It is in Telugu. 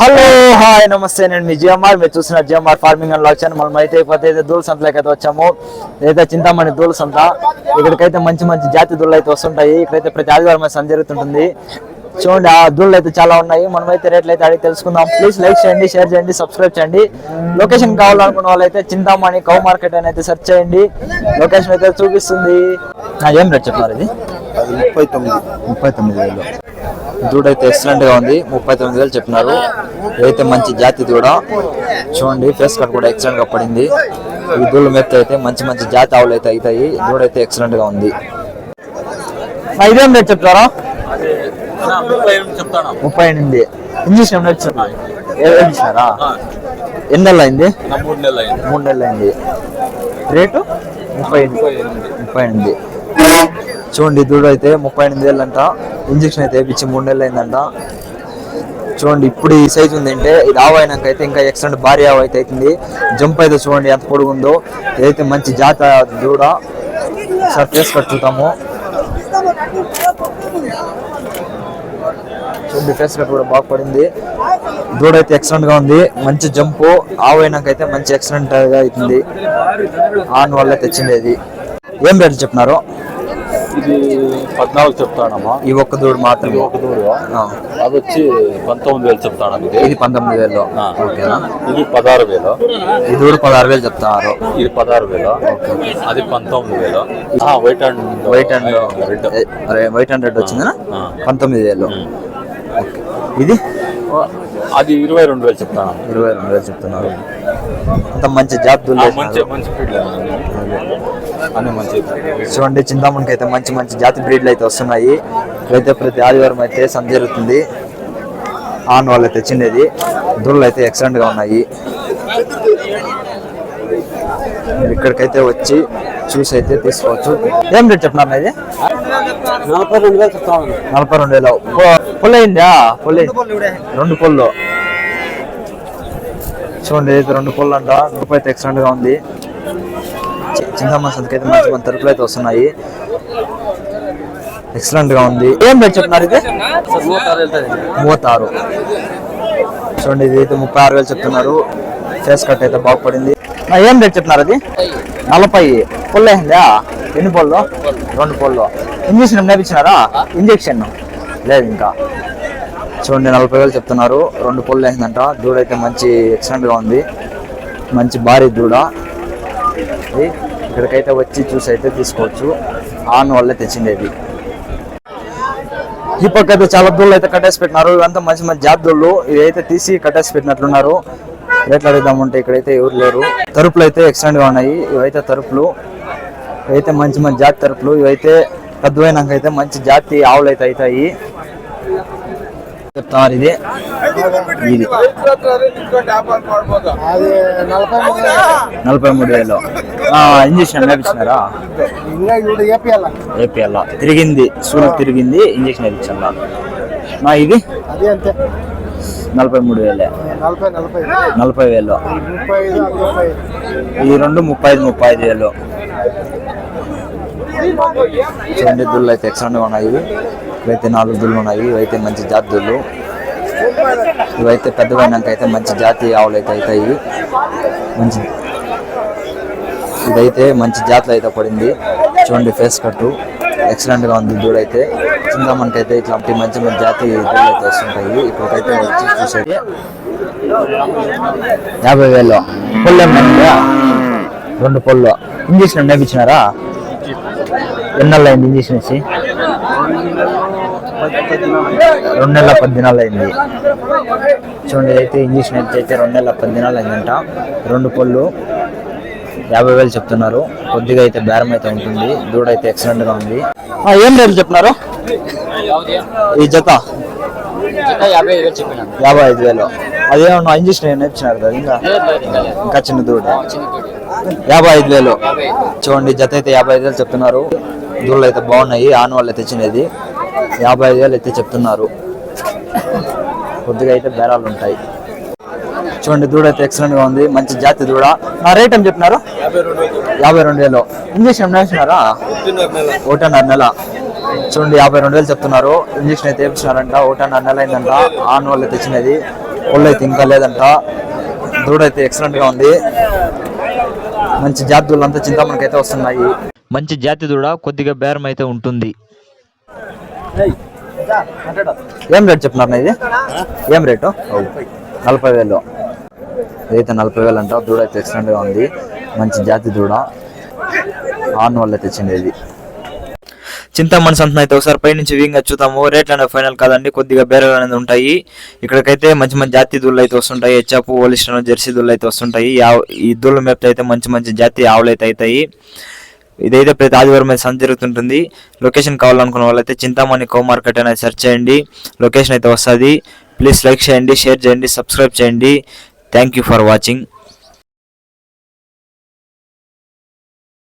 హలో హాయ్ నమస్తే నేను మీ జిఎంఆర్. మీరు చూసిన GMR farming and lock channel. మనం అయితే ఇప్పుడు అయితే దూల సంతలోకి అయితే వచ్చాము. ఇదైతే చింతామణి దూల సంత. ఇక్కడికైతే మంచి మంచి జాతి దూళ్ళు అయితే వస్తుంటాయి. ఇక్కడైతే ప్రతి ఆదివారం సంత జరుగుతుంటుంది. చూడండి ఆ దూళ్ళు అయితే చాలా ఉన్నాయి. మనం అయితే రేట్లు అయితే అడిగి తెలుసుకుందాం. ప్లీజ్ లైక్ చేయండి షేర్ చేయండి సబ్స్క్రైబ్ చేయండి. లొకేషన్ కావాలనుకున్న వాళ్ళైతే చింతామణి కౌ మార్కెట్ అని అయితే సెర్చ్ చేయండి. లొకేషన్ అయితే చూపిస్తుంది. ఏం రేట్ చెప్పినారు ఇది? ముప్పై తొమ్మిది. ముప్పై తొమ్మిది వేలు. దూడ అయితే ఎక్సలెంట్గా ఉంది. ముప్పై తొమ్మిది వేలు చెప్పినారు. ఇదైతే మంచి జాతి దూడ. చూడండి ఫేస్ కట్ కూడా ఎక్సలెంట్గా పడింది. ఈ దూడ మెత్త అయితే మంచి మంచి జాతి ఆవులు అయితే అవుతాయి. దూడ అయితే ఎక్సలెంట్గా ఉంది. ఆ, ఇదేం రేట్ చెప్తారా? ముప్పై ఎనిమిది. ఇంజక్షన్ ఏం ఇచ్చినారా ఎన్ని నెలలు అయింది మూడు నెలలు అయింది? మూడు నెలలు అయింది. రేటు? ముప్పై ఎనిమిది. ముప్పై ఎనిమిది. చూడండి దూడ అయితే ముప్పై ఎనిమిది వేలు అంట ఇంజక్షన్ అయితే వేయించి మూడు నెలలు అయిందంట చూడండి ఇప్పుడు ఈ సైజ్ ఉందంటే ఇది ఆవు అయినాక అయితే ఇంకా ఎక్సలెంట్ భారీ ఆవు అయితే అవుతుంది. జంప్ అయితే చూడండి ఎంత పొడుగు ఉందో. ఇదైతే మంచి జాత దూడ. సార్ ఫేస్ కట్ చూడండి ఫేస్ కట్ కూడా బాగా పడింది. దూడ అయితే ఎక్సలెంట్గా ఉంది. మంచి జంప్. ఆవు అయినాక అయితే మంచి ఎక్సలెంట్గా అవుతుంది. ఆన్ వల్ల తెచ్చింది ఇది. ఏం రేట్లు చెప్పినారు? ఇది పద్నాలుగు చెప్తానమ్మా. ఈ ఒక్క దూడ మాత్రమే? ఒక ఆ, అది వచ్చి పంతొమ్మిది వేలు చెప్తాను ఇది ఇది పంతొమ్మిది వేలు. ఓకేనా? ఇది పదహారు వేలు. ఈ దూడ పదహారు వేలు చెప్తున్నారు ఇది పదహారు వేలు. అది పంతొమ్మిది వేలు. White and white and red అరే వైట్ అండ్ రెడ్ వచ్చిందా. పంతొమ్మిది వేలు. ఇది? అది ఇరవై రెండు వేలు చెప్తాను. ఇరవై రెండు వేలు చెప్తున్నారు. అంత మంచి జాబ్ మంచి మంచి ఫీల్డ్. అన్ని మంచి చూడండి చింతామణికి అయితే మంచి మంచి జాతి బ్రీడ్లు అయితే వస్తున్నాయి. ఇక్కడైతే ప్రతి ఆదివారం అయితే సంత జరుగుతుంది. ఆన్ వాళ్ళు తెచ్చిండేది దూడలు అయితే ఎక్సలెంట్గా ఉన్నాయి. ఇక్కడికైతే వచ్చి చూసి అయితే తీసుకోవచ్చు. ఏం రేట్ చెప్పినారు ఇది? నలభై రెండు వేలు నలభై రెండు వేలు. పుల్ అయిందా? పుల్ రెండు పుల్లు చూడండి రెండు పుల్లు అంట గ్రూప్ అయితే ఎక్సలెంట్గా ఉంది. చింతామణి చింతమ్మ సంతకి అయితే మంచి మంచి తరుపులు అయితే వస్తున్నాయి. ఎక్సలెంట్గా ఉంది. ఏం రేట్ చెప్తున్నారు ఇది? మూవత్తారు. చూడండి ఇది అయితే ముప్పై ఆరు వేలు చెప్తున్నారు. ఫేస్ కట్ అయితే బాగుపడింది. ఏం రేట్ చెప్తున్నారు అది? నలభై. పుల్ల అయిందా? ఎన్ని పళ్ళు రెండు పొల్లో. Injection నేర్పించినారా injection. లేదు ఇంకా. చూడండి నలభై వేలు చెప్తున్నారు. రెండు పొల్లు వేసిందంట దూడ అయితే మంచి ఎక్సలెంట్గా ఉంది. మంచి భారీ దూడ. ఇక్కడికైతే వచ్చి చూసి అయితే తీసుకోవచ్చు ఆన్ వల్లే తెచ్చిండేది. ఈ పక్క అయితే చాలా దూళ్ళు అయితే కట్టేసి పెట్టినారు. ఇవంతా మంచి మంచి జాబ్ దూళ్ళు. ఇవైతే తీసి కట్టేసి పెట్టినట్లున్నారు. రేట్లు అడుగుదామంటే ఇక్కడైతే ఎవరు లేరు. తరుపులు అయితే ఎక్స్టెండ్గా ఉన్నాయి. ఇవైతే తరుపులు. ఇవైతే మంచి మంచి జాతి తరుపులు. ఇవైతే పెద్దవైనాకైతే మంచి జాతి ఆవులు అయితే అవుతాయి. చెప్తారు ఇది. ఇది. నలభై మూడు వేలు. ఇంజక్షన్ వేపించినారా ఏపీఎల్. తిరిగింది సూర్యుడు తిరిగింది ఇంజక్షన్ వేపించాలా నా ఇది? నలభై మూడు వేలే. నలభై వేలు. ఈ రెండు ముప్పై ఐదు ముప్పై ఐదు వేలు. చూడండి దుళ్ళు అయితే ఎక్సలెంట్గా ఉన్నాయి. ఇవైతే నాలుగు దుళ్ళు ఉన్నాయి. ఇవైతే మంచి జాతి దుళ్ళు. ఇవైతే పెద్దవైనాక అయితే మంచి జాతి ఆవులు అయితే అవుతాయి. మంచి ఇదైతే మంచి జాతులు అయితే పడింది. చూడండి ఫేస్ కట్టు ఎక్సలెంట్గా ఉంది దూడ అయితే. చింతామణికి అయితే ఇట్లాంటి మంచి మంచి జాతి దూడలు అయితే వస్తుంటాయి. ఇప్పటికైతే వచ్చి చూసేది. యాభై వేలు. పొల్లు ఏమన్నా? రెండు పొల్లు. ఇంజక్షన్ నేర్పించినారా ఎన్నెల్ అయింది ఇంజక్షన్ ఇచ్చి రెండు నెలల పది దినాలు అయింది. చూడండి అయితే ఇంజక్షన్ అయితే రెండు నెలల పది దినాలు అయిందంట. రెండు పొల్లు యాభై వేలు చెప్తున్నారు. కొద్దిగా అయితే బేరం అయితే ఉంటుంది. దూడ అయితే ఎక్సలెంట్గా ఉంది. ఆ, ఏం రేట్లు చెప్తున్నారు ఈ జత? యాభై ఐదు వేలు అదేమన్నా ఇంజక్షన్ నేర్పించినారు కదా? ఇంకా? ఇంకా చిన్న దూడ. యాభై ఐదు వేలు. చూడండి జత అయితే యాభై ఐదు వేలు చెప్తున్నారు. దూడలు అయితే బాగున్నాయి. ఆన్ వాళ్ళు తెచ్చినది. యాభై ఐదు వేలు అయితే చెప్తున్నారు. కొద్దిగా అయితే బేరాలు ఉంటాయి. చూడండి దూడ అయితే ఎక్సలెంట్గా ఉంది. మంచి జాతి దూడ. నా రేట్ ఏం చెప్పినారు యాభై రెండు వేలు. ఇంజక్షన్ వేసినారా? ఒకటిన్నర నెల. చూడండి యాభై రెండు వేలు చెప్తున్నారు. ఇంజక్షన్ అయితే వేపించినారంట ఒకటన్నర నెల అయిందంట. ఆన్ వాళ్ళు తెచ్చినది. ఒళ్ళు అయితే ఇంకా లేదంట. దూడ అయితే ఎక్సలెంట్గా ఉంది. మంచి జాతి అంతా చింతామణికి అయితే వస్తున్నాయి. మంచి జాతి దూడ కొద్దిగా బేరం అయితే ఉంటుంది. ఏం రేట్ చెప్తున్నారు ఇది? ఏం రేటు? నలభై వేలు. ఇదైతే నలభై వేలు అంట దూడ అయితే ఎక్సలెంట్గా ఉంది. మంచి జాతి దూడ. ఆన్ వల్ల తెచ్చింది ఇది చింతామణి సంతన అయితే ఒకసారి పై నుంచి వీంగా చూద్దాము. రేట్లు అనేవి ఫైనల్ కాదండి. కొద్దిగా బేరాలు అనేది ఉంటాయి. ఇక్కడికైతే మంచి మంచి జాతి దూళ్ళు అయితే వస్తుంటాయి. హెచ్చాపు ఓలిస్టన్ జెర్సీ దూళ్ళు అయితే వస్తుంటాయి. ఈ దూళ్ళ మేపుతో అయితే మంచి మంచి జాతి ఆవులు అయితే అవుతాయి. ఇదైతే ప్రతి ఆదివారం అయితే సంత జరుగుతుంటుంది. లొకేషన్ కావాలనుకున్న వాళ్ళైతే చింతామణి కో మార్కెట్ అనేది సెర్చ్ చేయండి. లొకేషన్ అయితే వస్తుంది. ప్లీజ్ లైక్ చేయండి షేర్ చేయండి సబ్స్క్రైబ్ చేయండి. Thank you for watching.